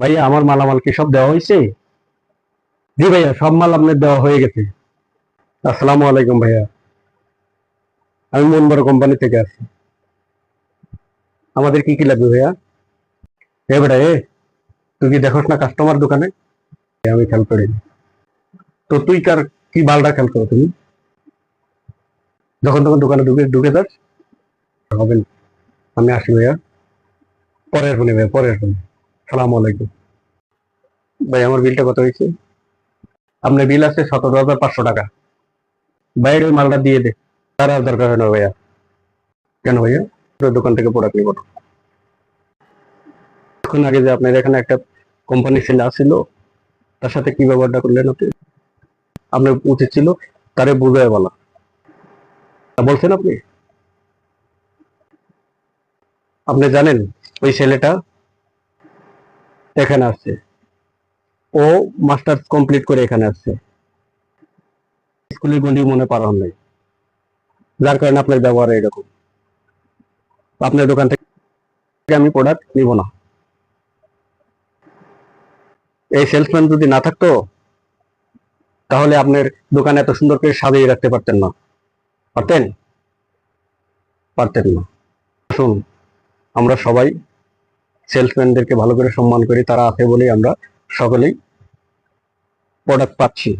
ভাইয়া, আমার মালামাল কি সব দেওয়া হয়েছে জি ভাইয়া, সব মাল আপনার দেওয়া হয়ে গেছে। আসসালামু আলাইকুম ভাইয়া। আমি মনবড় কোম্পানি থেকে আসছি। আমাদের কি কি লাগবে ভাইয়া? এ বেটা এ, তুই কি দেখোস না কাস্টমার দোকানে? আমি খেয়াল করিনি তো তুই কার কি বালটা খেয়াল করো তুমি? যখন তখন দোকানে ঢুকে ঢুকে যাস। হবে। আমি আসি ভাইয়া। পরের ফোনে ভাইয়া, পরের ফোনে। সালাম আলাইকুম। ভাই, আমার বিলটা কত হয়েছে? আপনার বিল আছে সতেরো হাজার পাঁচশো টাকা। বাইরে মালটা দিয়ে দে। তার আর দরকার হয় না ভাইয়া। কেন ভাইয়া? দোকান থেকে প্রোডাক্ট নিব না। কিছুক্ষণ আগে যে আপনার এখানে একটা কোম্পানি ছেলে আসছিল, তার সাথে কি ব্যবহারটা করলেন আপনি? আপনার উচিত ছিল তারে বুঝায় বলা। বলছেন আপনি? আপনি জানেন ওই ছেলেটা এখানে আসছে ও মাস্টার্স কমপ্লিট করে এখানে আসছে স্কুলের গন্ডি মনে পার নাই। যার কারণে আপনার ব্যবহার এরকম। আপনার দোকান থেকে আমি প্রোডাক্ট নিব না। এই সেলসম্যান যদি না থাকতো, তাহলে আপনার দোকান এত সুন্দর করে সাজিয়ে রাখতে পারতেন না। পারতেন? পারতেন না। শুন আমরা সবাই সেলসম্যানদেরকে ভালো করে সম্মান করি তারা আছে বলেই আমরা সকলেই প্রোডাক্ট পাচ্ছি।